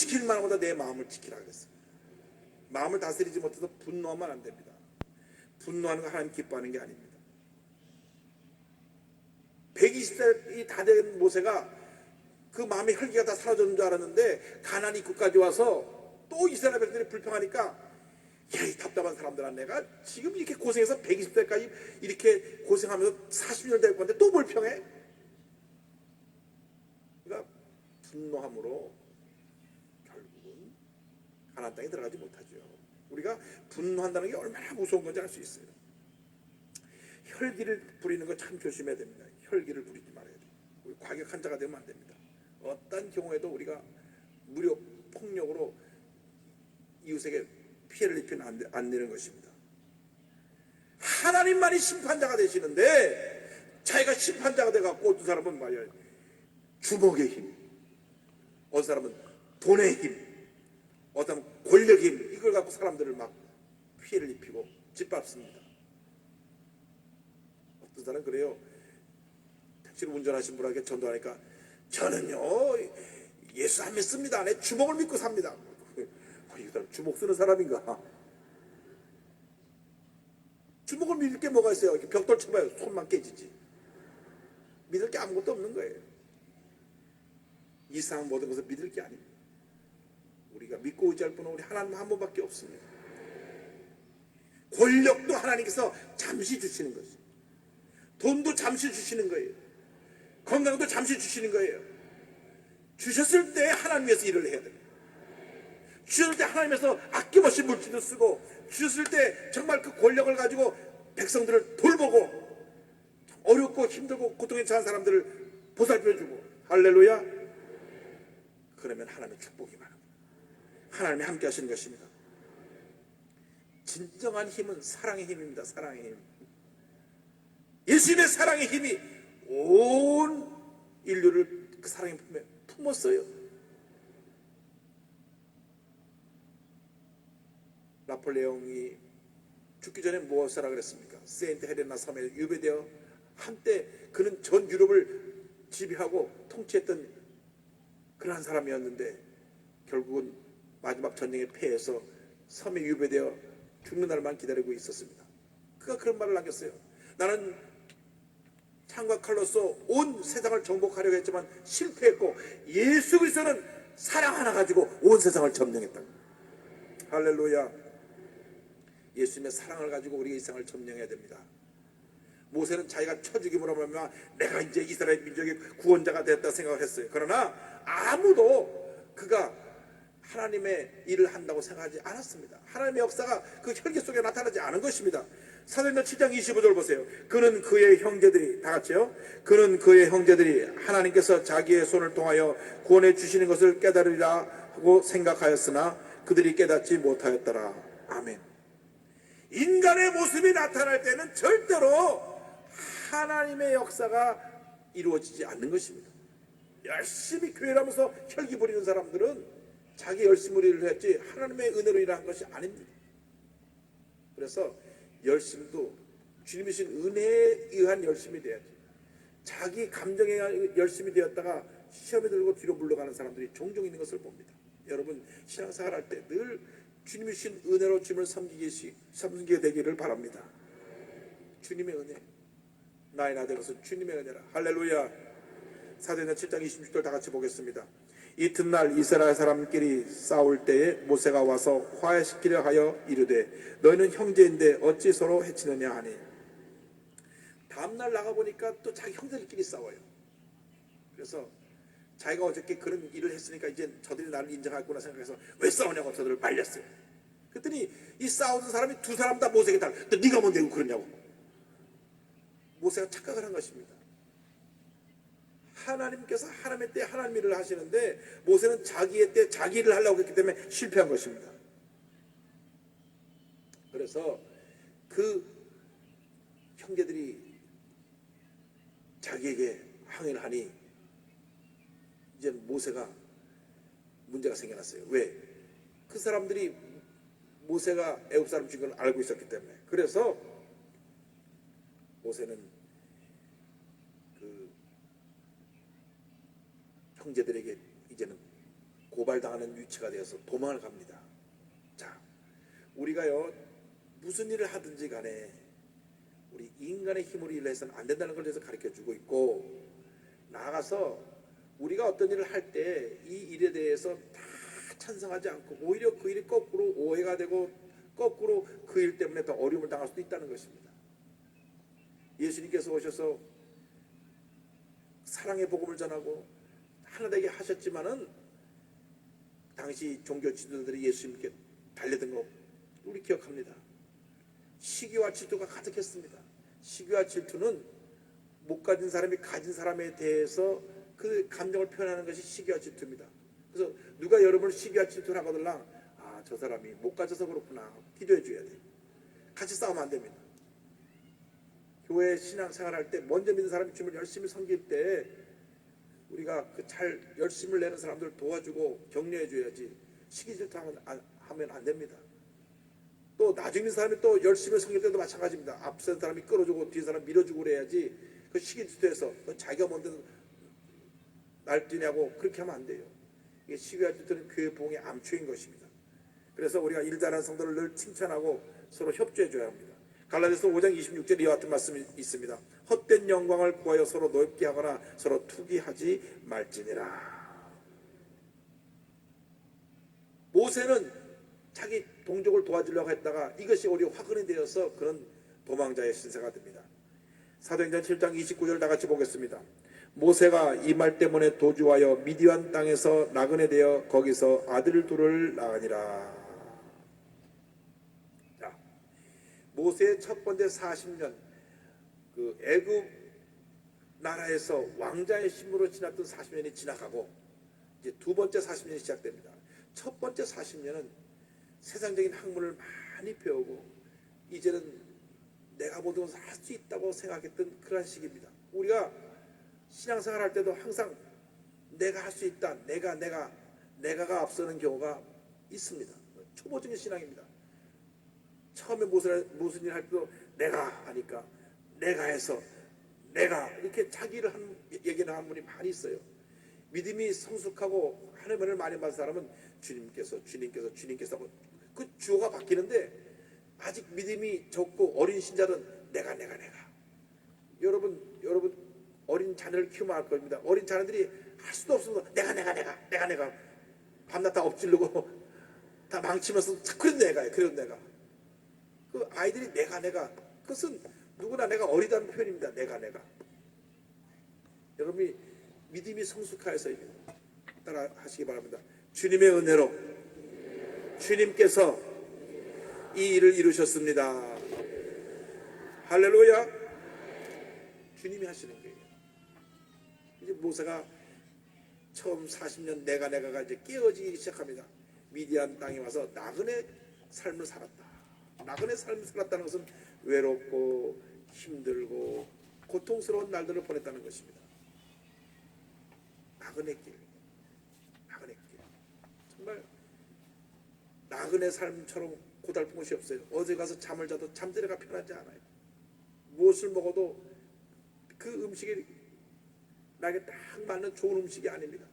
지킬 만보다 내 마음을 지키라 그랬어요. 마음을 다스리지 못해서 분노하면 안 됩니다. 분노하는 거 하나님 기뻐하는 게 아닙니다. 120살이 다 된 모세가 그 마음의 혈기가 다 사라졌는 줄 알았는데 가나안 입구까지 와서 또 이스라엘 백성들이 불평하니까 야, 이 답답한 사람들아 내가 지금 이렇게 고생해서 120살까지 이렇게 고생하면서 40년 될 건데 또 불평해? 그러니까 분노함으로 가나안 땅에 들어가지 못하죠. 우리가 분노한다는 게 얼마나 무서운 건지 알 수 있어요. 혈기를 부리는 거 참 조심해야 됩니다. 혈기를 부리지 말아야 돼요. 우리 과격한 자가 되면 안 됩니다. 어떤 경우에도 우리가 무력 폭력으로 이웃에게 피해를 입히는 안, 되- 안 되는 것입니다. 하나님만이 심판자가 되시는데 자기가 심판자가 돼갖고 어떤 사람은 말이야 주먹의 힘, 어떤 사람은 돈의 힘, 어떤 힘 이걸 갖고 사람들을 막 피해를 입히고 짓밟습니다. 어떤 사람은 그래요. 택시를 운전하신 분에게 전도하니까 저는요 예수 안 믿습니다. 내 주먹을 믿고 삽니다. 어, 이 사람 주먹 쓰는 사람인가? 주먹을 믿을 게 뭐가 있어요? 이렇게 벽돌 쳐봐요. 손만 깨지지. 믿을 게 아무것도 없는 거예요. 이 세상 모든 것을 믿을 게 아닙니다. 우리가 믿고 의지할 분은 우리 하나님 한 분밖에 없습니다. 권력도 하나님께서 잠시 주시는 것이. 돈도 잠시 주시는 거예요. 건강도 잠시 주시는 거예요. 주셨을 때 하나님 위해서 일을 해야 됩니다. 주셨을 때 하나님에서 아낌없이 물질도 쓰고 주셨을 때 정말 그 권력을 가지고 백성들을 돌보고 어렵고 힘들고 고통에 처한 사람들을 보살펴주고 할렐루야 그러면 하나님의 축복이 많아 하나님이 함께 하시는 것입니다. 진정한 힘은 사랑의 힘입니다 사랑의 힘. 예수님의 사랑의 힘이 온 인류를 그 사랑의 품에 품었어요. 나폴레옹이 죽기 전에 무엇을 하라 그랬습니까? 세인트 헬레나 섬에 유배되어 한때 그는 전 유럽을 지배하고 통치했던 그러한 사람이었는데 결국은 마지막 전쟁에 패해서 섬에 유배되어 죽는 날만 기다리고 있었습니다. 그가 그런 말을 남겼어요. 나는 창과 칼로서 온 세상을 정복하려고 했지만 실패했고 예수 그리스도는 사랑 하나 가지고 온 세상을 점령했다. 할렐루야. 예수님의 사랑을 가지고 우리가 이 세상을 점령해야 됩니다. 모세는 자기가 쳐죽임으로 말미암아 내가 이제 이스라엘 민족의 구원자가 됐다 생각을 했어요. 그러나 아무도 그가 하나님의 일을 한다고 생각하지 않았습니다. 하나님의 역사가 그 혈기 속에 나타나지 않은 것입니다. 사도행전 7장 25절 보세요. 그는 그의 형제들이 다 같이요. 그는 그의 형제들이 하나님께서 자기의 손을 통하여 구원해 주시는 것을 깨달으리라 하고 생각하였으나 그들이 깨닫지 못하였더라. 아멘. 인간의 모습이 나타날 때는 절대로 하나님의 역사가 이루어지지 않는 것입니다. 열심히 교회라면서 혈기 부리는 사람들은 자기 열심으로 일을 했지 하나님의 은혜로 일한 것이 아닙니다. 그래서 열심도 주님이 신 은혜에 의한 열심이 돼야지. 자기 감정에 열심이 되었다가 시험에 들고 뒤로 물러가는 사람들이 종종 있는 것을 봅니다. 여러분 신앙생활 할 때 늘 주님이 신 은혜로 주님을 섬기게 되기를 바랍니다. 주님의 은혜. 나의 것은 주님의 은혜라. 할렐루야. 사도행전 7장 26절 다 같이 보겠습니다. 이튿날 이스라엘 사람끼리 싸울 때에 모세가 와서 화해시키려 하여 이르되 너희는 형제인데 어찌 서로 해치느냐 하니 다음날 나가보니까 또 자기 형제들끼리 싸워요. 그래서 자기가 어저께 그런 일을 했으니까 이제 저들이 나를 인정하구나 생각해서 왜 싸우냐고 저들을 말렸어요. 그랬더니 이 싸우는 사람이 두 사람 다 모세에게 달. 너 네가 뭔데 그러냐고. 모세가 착각을 한 것입니다. 하나님께서 하나님의 때 하나님 일을 하시는데 모세는 자기의 때 자기 일을 하려고 했기 때문에 실패한 것입니다. 그래서 그 형제들이 자기에게 항의를 하니 이제 모세가 문제가 생겨났어요. 왜? 그 사람들이 모세가 애굽 사람 죽인 걸 알고 있었기 때문에. 그래서 모세는 그 형제들에게 이제는 고발당하는 위치가 되어서 도망을 갑니다. 자, 우리가요 무슨 일을 하든지 간에 우리 인간의 힘으로 일을 해서는 안 된다는 걸 그래서 가르쳐 주고 있고 나아가서 우리가 어떤 일을 할 때 이 일에 대해서 다 찬성하지 않고 오히려 그 일이 거꾸로 오해가 되고 거꾸로 그 일 때문에 더 어려움을 당할 수도 있다는 것입니다. 예수님께서 오셔서 사랑의 복음을 전하고 되게 하셨지만은 당시 종교 지도자들이 예수님께 달려든 거 우리 기억합니다. 시기와 질투가 가득했습니다. 시기와 질투는 못 가진 사람이 가진 사람에 대해서 그 감정을 표현하는 것이 시기와 질투입니다. 그래서 누가 여러분을 시기와 질투를 하거들랑 아, 저 사람이 못 가져서 그렇구나. 기도해 줘야 돼. 같이 싸우면 안 됩니다. 교회 신앙 생활할 때 먼저 믿는 사람이 주님을 열심히 섬길 때 우리가 그 잘 열심을 내는 사람들 도와주고 격려해 줘야지 시기 질투하면 안, 하면 안 됩니다. 또 나중에 사람이 또 열심히 섬길 때도 마찬가지입니다. 앞선 사람이 끌어주고 뒤에 사람 밀어주고 그래야지 그 시기 질투해서 너 자기가 먼저 날뛰냐고 그렇게 하면 안 돼요. 이게 시기와 질투는 교회 부흥의 암초인 것입니다. 그래서 우리가 일잘한 성도를 늘 칭찬하고 서로 협조해 줘야 합니다. 갈라디아서 5장 26절 이와 같은 말씀이 있습니다. 헛된 영광을 구하여 서로 넓게 하거나 서로 투기하지 말지니라. 모세는 자기 동족을 도와주려고 했다가 이것이 오히려 화근이 되어서 그런 도망자의 신세가 됩니다. 사도행전 7장 29절 다 같이 보겠습니다. 모세가 이 말 때문에 도주하여 미디안 땅에서 나그네 되어 거기서 아들 둘을 낳으니라. 자, 모세의 첫 번째 40년 그 애굽 나라에서 왕자의 신분으로 지났던 40년이 지나가고 이제 두 번째 40년이 시작됩니다. 첫 번째 40년은 세상적인 학문을 많이 배우고 이제는 내가 모든 것을 할 수 있다고 생각했던 그런 시기입니다. 우리가 신앙생활 할 때도 항상 내가 할 수 있다, 내가 내가 내가가 앞서는 경우가 있습니다. 초보적인 신앙입니다. 처음에 무슨 무슨 일 할 때도 내가 하니까 내가 해서 내가 이렇게 자기를 한 얘기는 한 분이 많이 있어요. 믿음이 성숙하고 하나님을 많이 받은 사람은 주님께서 주님께서 주님께서 그 주어가 바뀌는데 아직 믿음이 적고 어린 신자는 내가 내가 내가 여러분 여러분 어린 자녀를 키우면 알 겁니다. 어린 자녀들이 할 수도 없어서 내가 내가 내가 내가 내가 밤낮 다 엎질르고 다 망치면서 그런 내가요. 그런 내가 그 아이들이 내가 내가 그것은 누구나 내가 어리다는 표현입니다. 내가 내가 여러분이 믿음이 성숙하여서 따라 하시기 바랍니다. 주님의 은혜로 주님께서 이 일을 이루셨습니다. 할렐루야. 주님이 하시는 거예요. 이제 모세가 처음 40년 내가 내가가 이제 깨어지기 시작합니다. 미디안 땅에 와서 나그네 삶을 살았다. 나그네 삶을 살았다는 것은 외롭고 힘들고 고통스러운 날들을 보냈다는 것입니다. 나그네 길, 나그네 길. 정말 나그네 삶처럼 고달픈 것이 없어요. 어디 가서 잠을 자도 잠자리가 편하지 않아요. 무엇을 먹어도 그 음식이 나에게 딱 맞는 좋은 음식이 아닙니다.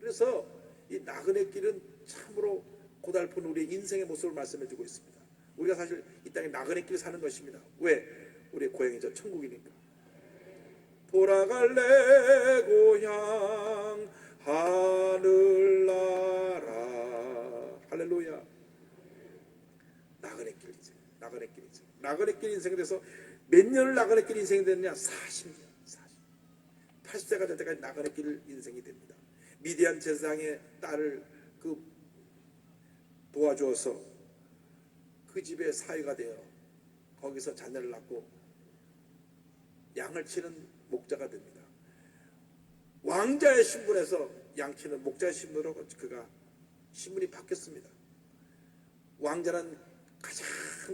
그래서 이 나그네 길은 참으로 고달픈 우리의 인생의 모습을 말씀해주고 있습니다. 우리가 사실 이 땅에 나그네 길 사는 것입니다. 왜? 우리의 고향이 저 천국이니까. 돌아갈래 고향 하늘나라 할렐루야 나그네 길 인생 나그네 길 인생 나그네 길 인생에 대해서 몇 년을 나그네 길 인생이 됐냐 40년 40. 80세가 될 때까지 나그네 길 인생이 됩니다 미디안 제사장의 딸을 그 도와주어서 그 집의 사위가 되어 거기서 자녀를 낳고 양을 치는 목자가 됩니다. 왕자의 신분에서 양치는 목자의 신분으로 그가 신분이 바뀌었습니다. 왕자는 가장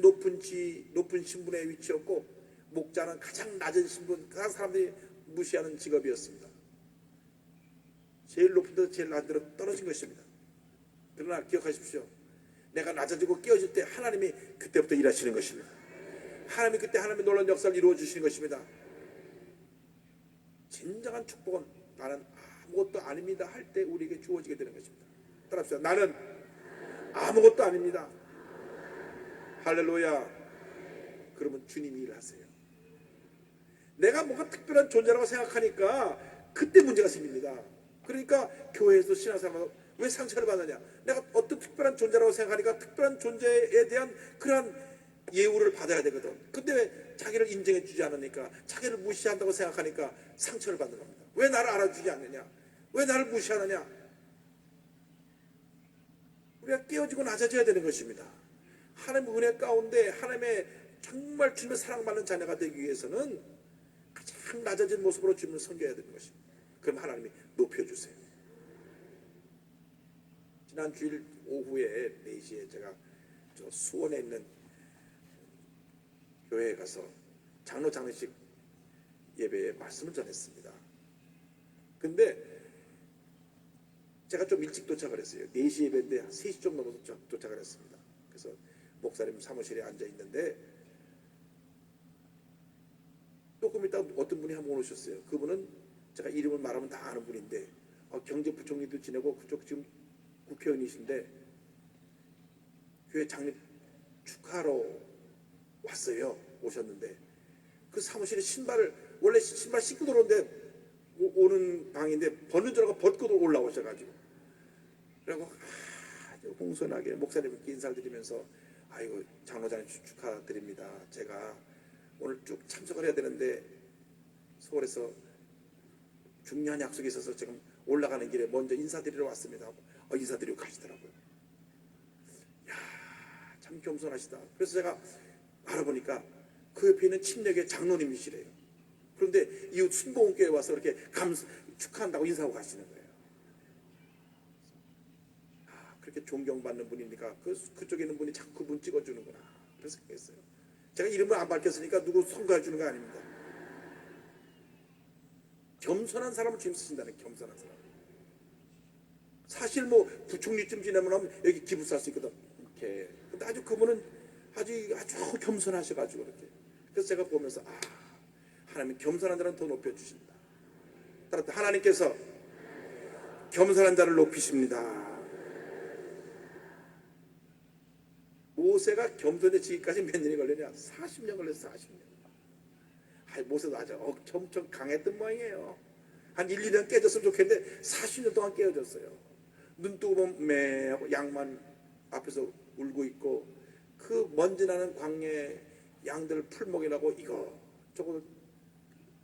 높은 지 높은 신분에 위치였고 목자는 가장 낮은 신분, 그 사람들이 무시하는 직업이었습니다. 제일 높은 데서 제일 낮은 데로 떨어진 것입니다. 그러나 기억하십시오. 내가 낮아지고 깨어질 때 하나님이 그때부터 일하시는 것입니다. 하나님이 그때 하나님의 놀라운 역사를 이루어 주시는 것입니다. 진정한 축복은 나는 아무것도 아닙니다 할 때 우리에게 주어지게 되는 것입니다. 따라합시다. 나는 아무것도 아닙니다. 할렐루야. 그러면 주님이 일하세요. 내가 뭔가 특별한 존재라고 생각하니까 그때 문제가 생깁니다. 그러니까 교회에서 신앙생활 왜 상처를 받느냐? 내가 어떤 특별한 존재라고 생각하니까 특별한 존재에 대한 그러한 예우를 받아야 되거든. 근데 왜 자기를 인정해 주지 않으니까 자기를 무시한다고 생각하니까 상처를 받는 겁니다. 왜 나를 알아주지 않느냐? 왜 나를 무시하느냐? 우리가 깨어지고 낮아져야 되는 것입니다. 하나님의 은혜 가운데 하나님의 정말 주님의 사랑받는 자녀가 되기 위해서는 가장 낮아진 모습으로 주님을 섬겨야 되는 것입니다. 그럼 하나님이 높여주세요. 지난 주일 오후에 4시에 제가 저 수원에 있는 교회에 가서 장로 장례식 예배에 말씀을 전했습니다. 근데 제가 좀 일찍 도착을 했어요. 4시 예배인데 3시 좀 넘어서 저- 도착을 했습니다. 그래서 목사님 사무실에 앉아 있는데 조금 있다 어떤 분이 한 분 오셨어요. 그분은 제가 이름을 말하면 다 아는 분인데 어, 경제부총리도 지내고 그쪽 지금 국회의원이신데 교회 장립 축하하러 왔어요. 오셨는데 그 사무실에 신발을 원래 신발 신고 들어오는데 오- 오는 방인데 벗는 줄 알고 벗고 올라오셔가지고 그리고 아주 공손하게 목사님께 인사를 드리면서 아이고 장로장님 축- 축하드립니다. 제가 오늘 쭉 참석을 해야 되는데 서울에서 중요한 약속이 있어서 지금 올라가는 길에 먼저 인사드리러 왔습니다. 어, 인사드리고 가시더라고요. 야, 참 겸손하시다. 그래서 제가 알아보니까 그 옆에 있는 침례교 장로님이시래요. 그런데 이웃 순복음교회 와서 이렇게 감 축하한다고 인사하고 가시는 거예요. 아, 그렇게 존경받는 분이니까 그 그쪽에 있는 분이 자꾸 그분 찍어주는구나. 그래서 생각했어요. 제가 이름을 안 밝혔으니까 누구 선거해 주는 거 아닙니다. 겸손한 사람을 주님 쓰신다는 겸손한 사람. 사실 뭐 부총리쯤 지나면 하면 여기 기부 쌀수 있거든. 이렇게. 근데 아주 그분은 아주 아주 겸손하셔가지고 이렇게. 그래서 제가 보면서 아 하나님 겸손한 자는 더 높여 주신다. 따라 하나님께서 겸손한 자를 높이십니다. 모세가 겸손해지기까지 몇 년이 걸리냐? 40년 걸렸어, 40년. 아, 모세도 아주 엄청 강했던 모양이에요. 한 1, 2년 깨졌으면 좋겠는데 40년 동안 깨어졌어요. 눈 뜨고 보면 매 하고 양만 앞에서 울고 있고 그 먼지 나는 광야에 양들 풀목이라고 이거 저거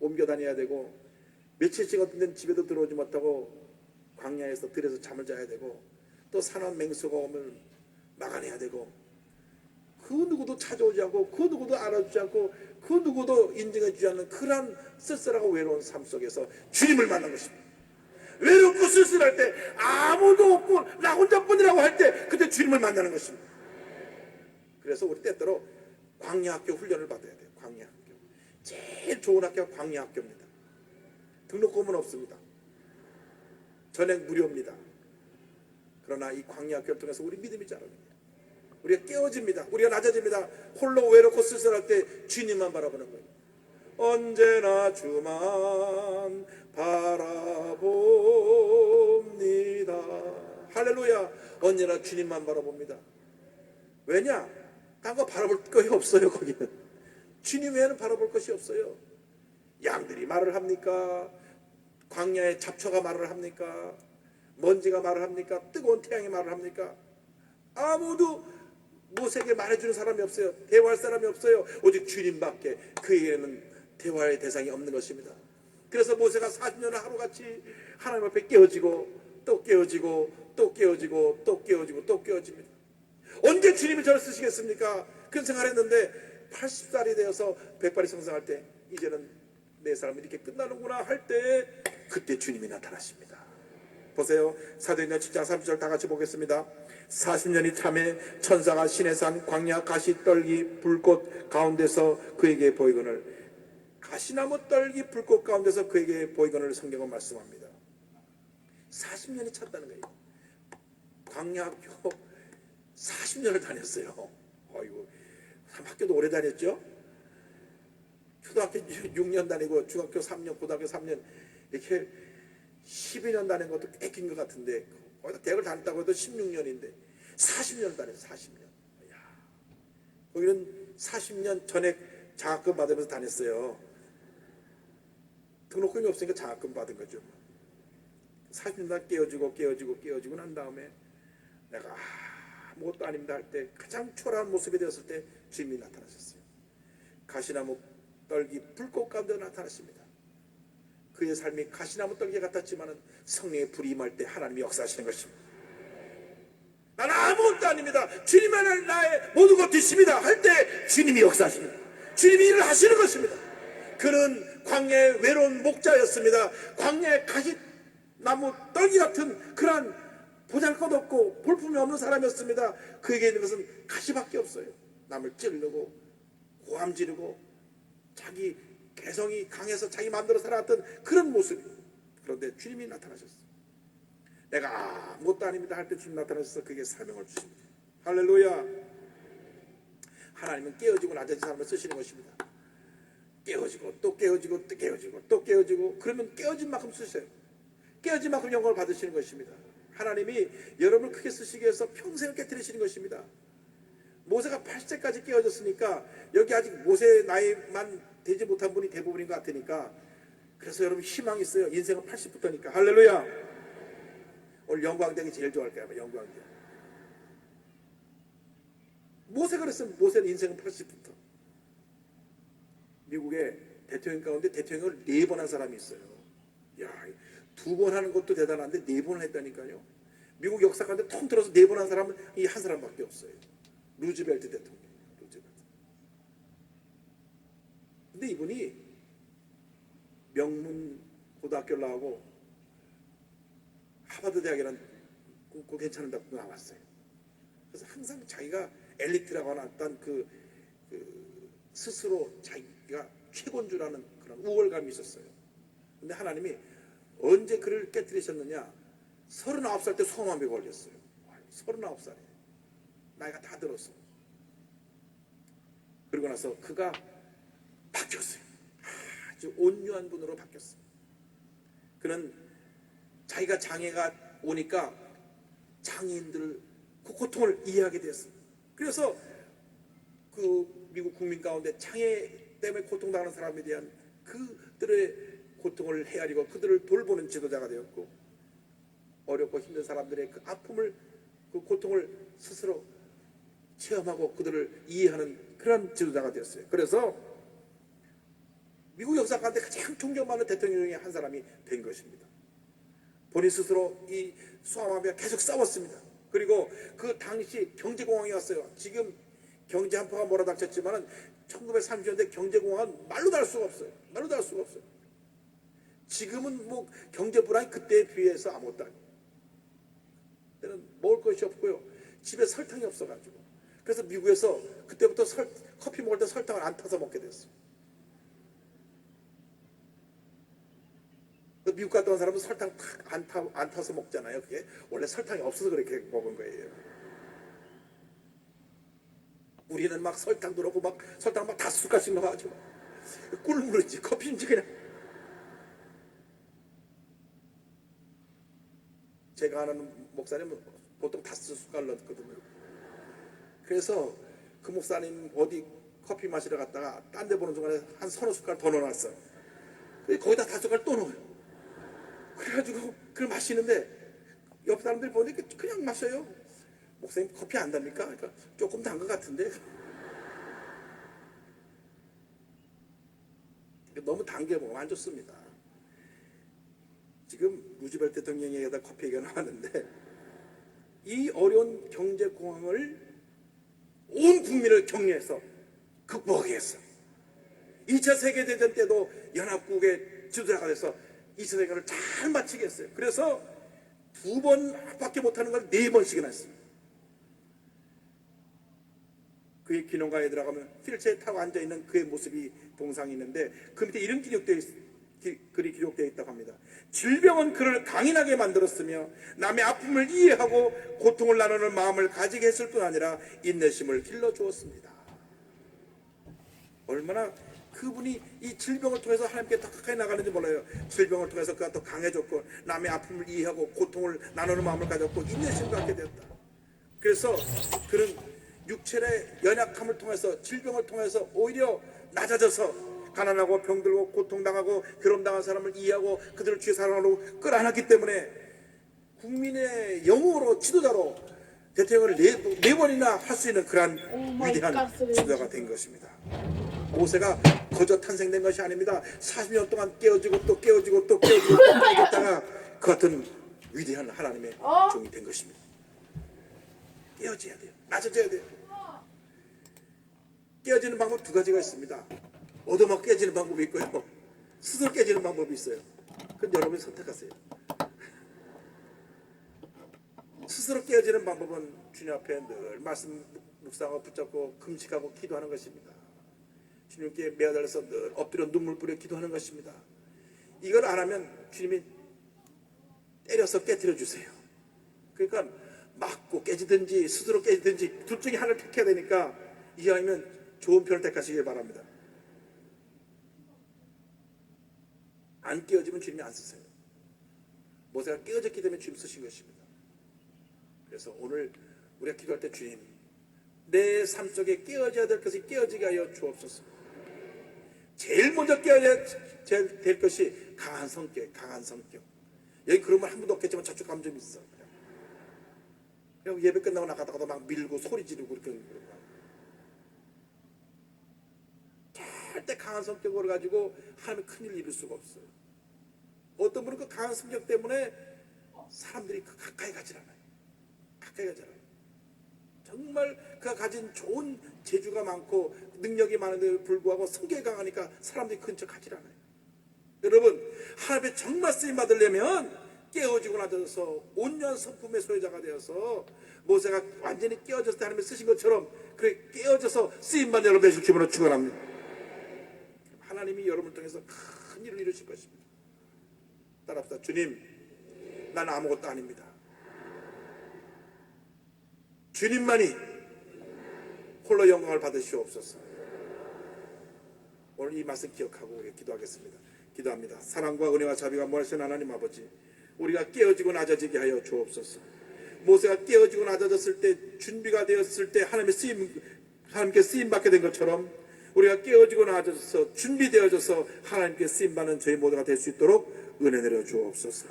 옮겨 다녀야 되고 며칠씩 어떤 데는 집에도 들어오지 못하고 광야에서 들에서 잠을 자야 되고 또 산원 맹수가 오면 막아내야 되고 그 누구도 찾아오지 않고 그 누구도 알아주지 않고 그 누구도 인정해 주지 않는 그러한 쓸쓸하고 외로운 삶 속에서 주님을 만난 것입니다. 외롭고 쓸쓸할 때 아무도 없고 나 혼자뿐이라고 할 때 그때 주님을 만나는 것입니다. 그래서 우리 때때로 광야학교 훈련을 받아야 돼요. 광야학교. 제일 좋은 학교가 광야학교입니다. 등록금은 없습니다. 전액 무료입니다. 그러나 이 광야학교를 통해서 우리 믿음이 자랍니다. 우리가 깨어집니다. 우리가 낮아집니다. 홀로 외롭고 쓸쓸할 때 주님만 바라보는 거예요. 언제나 주만 바라봅니다. 할렐루야. 언제나 주님만 바라봅니다. 왜냐? 딴 거 바라볼 것이 없어요, 거기는. 주님 외에는 바라볼 것이 없어요. 양들이 말을 합니까? 광야의 잡초가 말을 합니까? 먼지가 말을 합니까? 뜨거운 태양이 말을 합니까? 아무도 모세에게 말해주는 사람이 없어요. 대화할 사람이 없어요. 오직 주님밖에 그에게는 대화의 대상이 없는 것입니다. 그래서 모세가 40년을 하루같이 하나님 앞에 깨어지고 또 깨어지고 또 깨어지고 또 깨어지고 또 깨어집니다. 언제 주님이 저를 쓰시겠습니까? 그런 생각했는데 80살이 되어서 백발이 성장할 때 이제는 내 삶이 이렇게 끝나는구나 할 때 그때 주님이 나타나십니다. 보세요. 사도행전 7장 30절 다 같이 보겠습니다. 40년이 참에 천사가 시내산 광야 가시 떨기 불꽃 가운데서 그에게 보이거늘 가시나무 떨기 불꽃 가운데서 그에게 보이거늘 성경은 말씀합니다. 40년이 찼다는 거예요. 광야학교 40년을 다녔어요. 어이구, 학교도 오래 다녔죠? 초등학교 6년 다니고 중학교 3년, 고등학교 3년 이렇게 12년 다닌 것도 꽤 긴 것 같은데 거기다 대학을 다녔다고 해도 16년인데 40년 다녔어 40년 야, 거기는 40년 전에 장학금 받으면서 다녔어요 등록금이 없으니까 장학금 받은 거죠 40년 다 깨어지고 깨어지고 깨어지고 난 다음에 내가 아무것도 아닙니다 할 때 가장 초라한 모습이 되었을 때 주님이 나타나셨어요 가시나무 떨기 불꽃 가운데 나타나십니다 그의 삶이 가시나무 떨기 같았지만은 성령의 불이 임할 때 하나님이 역사하시는 것입니다. 나는 아무것도 아닙니다. 주님만을 나의 모든 것 되십니다. 할 때 주님이 역사하십니다. 주님이 일을 하시는 것입니다. 그는 광야의 외로운 목자였습니다. 광야의 가시나무 떨기 같은 그러한 보잘것없고 볼품이 없는 사람이었습니다. 그에게 있는 것은 가시밖에 없어요. 남을 찌르고 고함 지르고 자기 개성이 강해서 자기 마음대로 살아왔던 그런 모습이 그런데 주님이 나타나셨어 내가 아무것도 아닙니다 할 때 주님 나타나셔서 그게 사명을 주십니다 할렐루야 하나님은 깨어지고 낮아진 사람을 쓰시는 것입니다 깨어지고 또 깨어지고 또 깨어지고 또 깨어지고 그러면 깨어진 만큼 쓰세요 깨어진 만큼 영광을 받으시는 것입니다 하나님이 여러분을 크게 쓰시기 위해서 평생을 깨뜨리시는 것입니다 모세가 80세까지 깨어졌으니까 여기 아직 모세 나이만 되지 못한 분이 대부분인 것 같으니까 그래서 여러분 희망이 있어요. 인생은 80부터니까 할렐루야. 오늘 영광대기 제일 좋아할 거야. 영광대. 모세가 그랬으면 모세는 인생은 80부터. 미국의 대통령 가운데 대통령을 네 번 한 사람이 있어요. 야, 두 번 하는 것도 대단한데 네 번을 했다니까요. 미국 역사 가운데 통 들어서 네 번 한 사람은 이 한 사람밖에 없어요. 루즈벨트 대통령. 루즈벨트. 근데 이분이 명문 고등학교를 나오고 하버드 그, 그 괜찮은 대학도 나왔어요. 그래서 항상 자기가 엘리트라고 나왔던 그, 그 스스로 자기 가 최고인 줄 아는 그런 우월감이 있었어요. 근데 하나님이 언제 그를 깨뜨리셨느냐? 39살 때 소아마비 걸렸어요. 39살에. 나이가 다 들었어. 그리고 나서 그가 바뀌었어요. 아주 온유한 분으로 바뀌었어요. 그는 자기가 장애가 오니까 장애인들 그 고통을 이해하게 됐어요. 그래서 그 미국 국민 가운데 장애 때문에 고통당하는 사람에 대한 그들의 고통을 헤아리고 그들을 돌보는 지도자가 되었고 어렵고 힘든 사람들의 그 아픔을 그 고통을 스스로 체험하고 그들을 이해하는 그런 지도자가 되었어요. 그래서 미국 역사 가운데 가장 존경받는 대통령 중에 한 사람이 된 것입니다. 본인 스스로 이 수아마비와 계속 싸웠습니다. 그리고 그 당시 경제공황이 왔어요. 지금 경제 한파가 몰아닥쳤지만은 1930년대 경제공황은 말로 달 수가 없어요. 말로 달 수가 없어요. 지금은 뭐 경제 불안이 그때에 비해서 아무것도 아니에요. 그때는 먹을 것이 없고요. 집에 설탕이 없어가지고. 그래서 미국에서 그때부터 설, 커피 먹을 때 설탕을 안 타서 먹게 됐어요. 그 미국 갔다 온 사람은 설탕 안, 타, 안 타서 먹잖아요. 그게 원래 설탕이 없어서 그렇게 먹은 거예요. 우리는 막 설탕도 넣고 막 설탕 막 다섯 숟갈씩 넣어가지고 꿀물인지 커피인지 그냥 제가 아는 목사님은 보통 다섯 숟갈 넣거든요. 그래서 그 목사님 어디 커피 마시러 갔다가 딴 데 보는 중간에 한 서너 숟갈 더 넣어놨어. 근데 거기다 다섯 숟갈 또 넣어요. 그래가지고 그걸 마시는데 옆 사람들이 보니까 그냥 마셔요. 목사님 커피 안 답니까? 그러니까 조금 단 것 같은데. 너무 단게 먹으면 안 좋습니다. 지금 루즈벨트 대통령에게다 커피 얘기가 나왔는데 이 어려운 경제 공황을 온 국민을 격려해서 극복하게 했어. 2차 세계대전 때도 연합국의 지도자가 돼서 2차 세계를 잘 마치게 했어요. 그래서 두 번밖에 못하는 걸 네 번씩이나 했어요. 그의 기농가에 들어가면 휠체어 타고 앉아 있는 그의 모습이 동상이 있는데 그 밑에 이런 기록되어 있, 기, 글이 기록되어 있다고 합니다. 질병은 그를 강인하게 만들었으며 남의 아픔을 이해하고 고통을 나누는 마음을 가지게 했을 뿐 아니라 인내심을 길러 주었습니다. 얼마나 그분이 이 질병을 통해서 하나님께 더 가까이 나가는지 몰라요. 질병을 통해서 그가 더 강해졌고 남의 아픔을 이해하고 고통을 나누는 마음을 가졌고 인내심을 갖게 되었다. 그래서 그는 육체의 연약함을 통해서 질병을 통해서 오히려 낮아져서 가난하고 병들고 고통당하고 괴롭당한 사람을 이해하고 그들을 주의 사랑으로 끌어안았기 때문에 국민의 영웅으로 지도자로 대통령을 네, 네 번이나 할 수 있는 그러한 오 위대한 갓, 소리. 지도자가 된 것입니다. 모세가 거저 탄생된 것이 아닙니다. 40년 동안 깨어지고 또 깨어지고 또 깨어지고 또 깨어졌다가 그 같은 위대한 하나님의 어? 종이 된 것입니다. 깨어져야 돼요. 낮아져야 돼요. 깨어지는 방법 두 가지가 있습니다. 얻어먹 깨지는 방법이 있고요. 스스로 깨지는 방법이 있어요. 그건 여러분이 선택하세요. 스스로 깨어지는 방법은 주님 앞에 늘 말씀 묵상하고 붙잡고 금식하고 기도하는 것입니다. 주님께 매달려서 늘 엎드려 눈물 뿌려 기도하는 것입니다. 이걸 안 하면 주님이 때려서 깨뜨려 주세요. 그러니까 맞고 깨지든지 스스로 깨지든지 둘 중에 하나를 택해야 되니까 이왕이면 좋은 편을 택하시길 바랍니다. 안 깨어지면 주님이 안 쓰세요. 모세가 깨어졌기 때문에 주님 쓰신 것입니다. 그래서 오늘 우리가 기도할 때 주님 내 삶 속에 깨어져야 될 것이 깨어지게 하여 주옵소서. 제일 먼저 깨어져야 될 것이 강한 성격, 강한 성격. 여기 그런 말 한 번도 없겠지만 저쪽 감정이 있어. 그냥. 그냥 예배 끝나고 나가다가도 막 밀고 소리 지르고 그렇게 그러고. 절대 강한 성격으로 가지고 하나님의 큰일 이룰 수가 없어요. 어떤 분은 그 강한 성격 때문에 사람들이 그 가까이 가지 않아요. 가까이 가지 않아요. 정말 그가 가진 좋은 재주가 많고 능력이 많은데 불구하고 성격이 강하니까 사람들이 근처 가지 않아요. 여러분 하나님의 정말 쓰임 받으려면 깨어지고 나서 온전 성품의 소유자가 되어서 모세가 완전히 깨어졌을 때 하나님이 쓰신 것처럼 그래 깨어져서 쓰임 받는 여러분 되실 기분으로 축원합니다. 하나님이 여러분을 통해서 큰 일을 이루실 것입니다. 따라합시다. 주님, 난 아무것도 아닙니다. 주님만이 홀로 영광을 받으시옵소서. 오늘 이 말씀 기억하고 기도하겠습니다. 기도합니다. 사랑과 은혜와 자비가 모하신 하나님 아버지, 우리가 깨어지고 낮아지게 하여 주옵소서. 모세가 깨어지고 낮아졌을 때 준비가 되었을 때 하나님의 쓰임 하나님께 쓰임 받게 된 것처럼 우리가 깨어지고 낮아져서 준비되어져서 하나님께 쓰임 받는 저희 모두가 될 수 있도록 은혜 내려 주옵소서.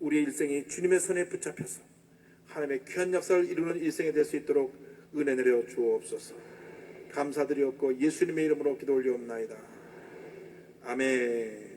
우리의 일생이 주님의 손에 붙잡혀서 하나님의 귀한 역사를 이루는 일생이 될 수 있도록 은혜 내려 주옵소서. 감사드리옵고 예수님의 이름으로 기도 올리옵나이다. 아멘.